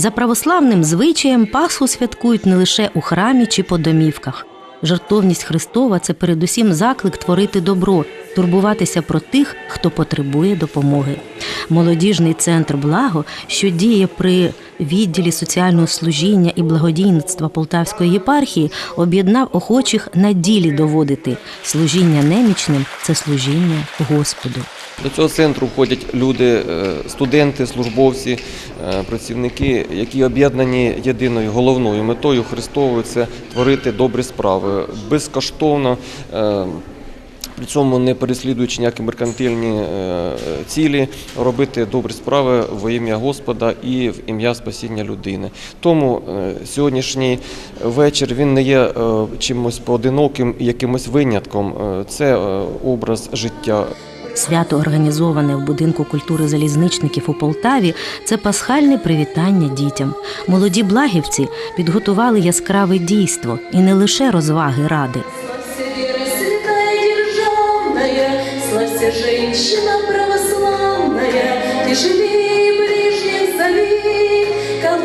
За православним звичаєм Пасху святкують не лише у храмі чи по домівках. Жертовність Христова це передусім заклик творити добро, турбуватися про тих, хто потребує допомоги. Молодіжний центр Благо, що діє при відділі соціального служіння і благодійництва Полтавської єпархії, об'єднав охочих на ділі доводити служіння немічним це служіння Господу. До цього центру входять люди, е, студенти, службовці, е, працівники, які об'єднані єдиною головною метою Христовою це творити добрі справи безкоштовно. При цьому не переслідуючи ніякі меркантильні е, цілі, робити добрі справи во ім'я Господа і в ім'я спасіння людини. Тому е, сьогоднішній вечір він не є е, чимось поодиноким якимось винятком. Це образ життя. Свято організоване в будинку культури залізничників у Полтаві це пасхальне привітання дітям. Молоді благівці підготували яскраве дійство і не лише розваги ради. Женщина православная, живи, ближних зови, К.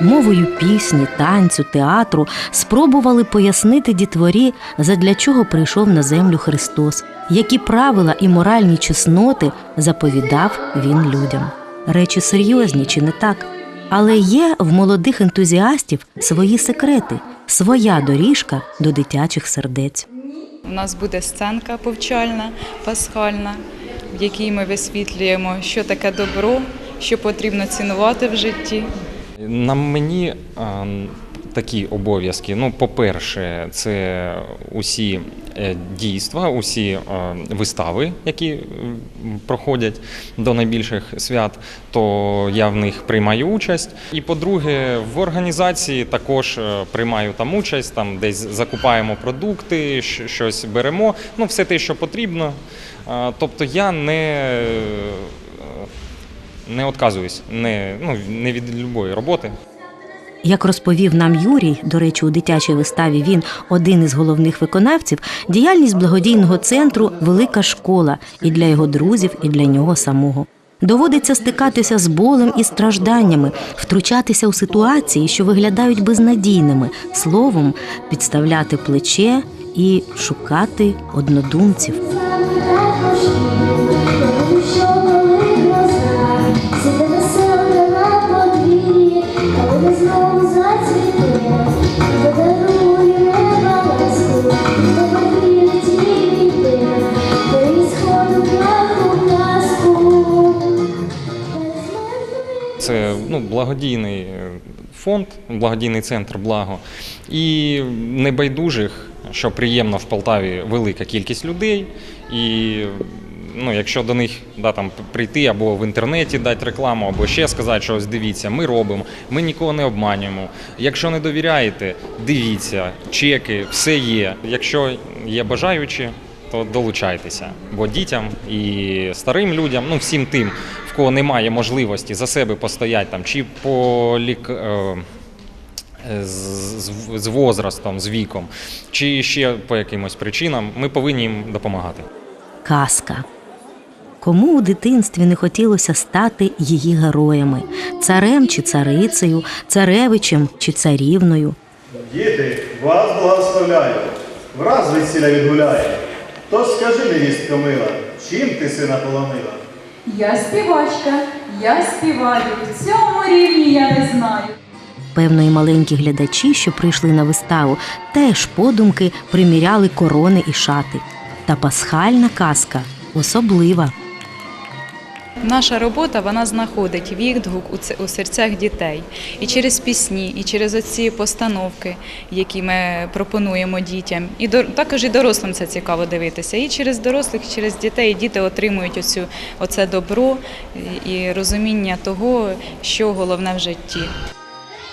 Мовою пісні, танцю, театру спробували пояснити дітворі, задля чого прийшов на землю Христос, які правила і моральні чесноти заповідав він людям. Речі серйозні чи не так? Але є в молодих ентузіастів свої секрети, своя доріжка до дитячих сердець. У нас буде сценка повчальна, пасхальна, в якій ми висвітлюємо, що таке добро, що потрібно цінувати в житті. На мені а, такі обов'язки. Ну, по-перше, це усі е, дійства, усі е, вистави, які проходять до найбільших свят, то я в них приймаю участь. І по-друге, в організації також е, приймаю там участь, там десь закупаємо продукти, щось беремо. Ну, все те, що потрібно. Тобто я не. е, не відказуюсь не, ну, не від любої роботи. Як розповів нам Юрій, до речі, у дитячій виставі він один із головних виконавців, діяльність благодійного центру велика школа і для його друзів, і для нього самого. Доводиться стикатися з болем і стражданнями, втручатися у ситуації, що виглядають безнадійними, словом, підставляти плече і шукати однодумців. Ну, благодійний е, фонд, благодійний центр Благо. І небайдужих, що приємно в Полтаві велика кількість людей. І ну, якщо до них да, там, прийти або в інтернеті дати рекламу, або ще сказати, що ось дивіться, ми робимо, ми нікого не обманюємо. Якщо не довіряєте, дивіться, чеки, все є. Якщо є бажаючі, то долучайтеся. Бо дітям і старим людям, ну всім тим, кого немає можливості за себе постояти там, чи по лік. е, з, з, возрастом, з віком, чи ще по якимось причинам, ми повинні їм допомагати. казка. Кому у дитинстві не хотілося стати її героями царем чи царицею, царевичем чи царівною. Діти, вас благословляю, враз весілля відгуляє. Тож скажи, невістка мила, чим ти сина полонила? Я співачка, я співаю. В цьому рівні я не знаю. Певно, і маленькі глядачі, що прийшли на виставу, теж подумки приміряли корони і шати. Та пасхальна казка особлива. Наша робота вона знаходить відгук у серцях дітей і через пісні, і через оці постановки, які ми пропонуємо дітям. І також і дорослим це цікаво дивитися. І через дорослих, і через дітей діти отримують оцю оце добро і розуміння того, що головне в житті.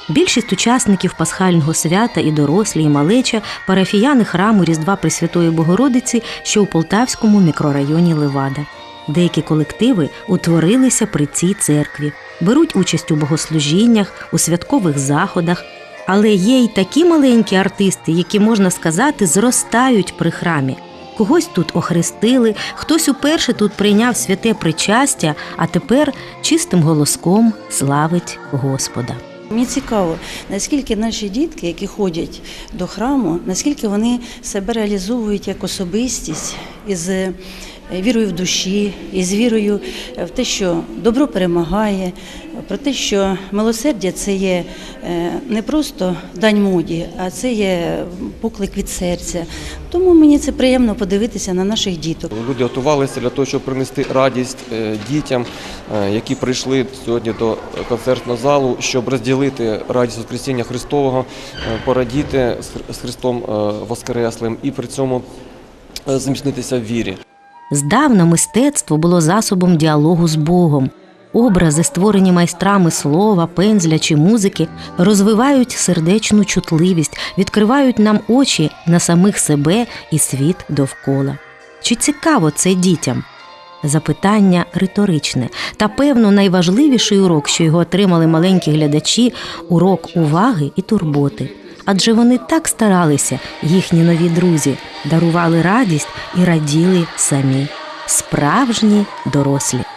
Більшість учасників пасхального свята і дорослі, і малеча парафіяни храму Різдва Пресвятої Богородиці, що у Полтавському мікрорайоні Левада. Деякі колективи утворилися при цій церкві, беруть участь у богослужіннях, у святкових заходах. Але є й такі маленькі артисти, які можна сказати зростають при храмі. Когось тут охрестили, хтось уперше тут прийняв святе причастя, а тепер чистим голоском славить Господа. Мені цікаво, наскільки наші дітки, які ходять до храму, наскільки вони себе реалізовують як особистість із вірою в душі, із вірою в те, що добро перемагає, про те, що милосердя це є е, не просто дань моді, а це є поклик від серця. Тому мені це приємно подивитися на наших діток. Люди готувалися для того, щоб принести радість е, дітям, е, які прийшли сьогодні до концертного залу, щоб розділити радість Воскресіння Христового, е, порадіти з Хри- з Христом е, Воскреслим і при цьому е, зміцнитися в вірі. Здавна мистецтво було засобом діалогу з Богом. Образи, створені майстрами слова, пензля чи музики, розвивають сердечну чутливість, відкривають нам очі на самих себе і світ довкола. Чи цікаво це дітям? Запитання риторичне, та певно найважливіший урок, що його отримали маленькі глядачі урок уваги і турботи. Адже вони так старалися, їхні нові друзі, дарували радість і раділи самі, справжні дорослі.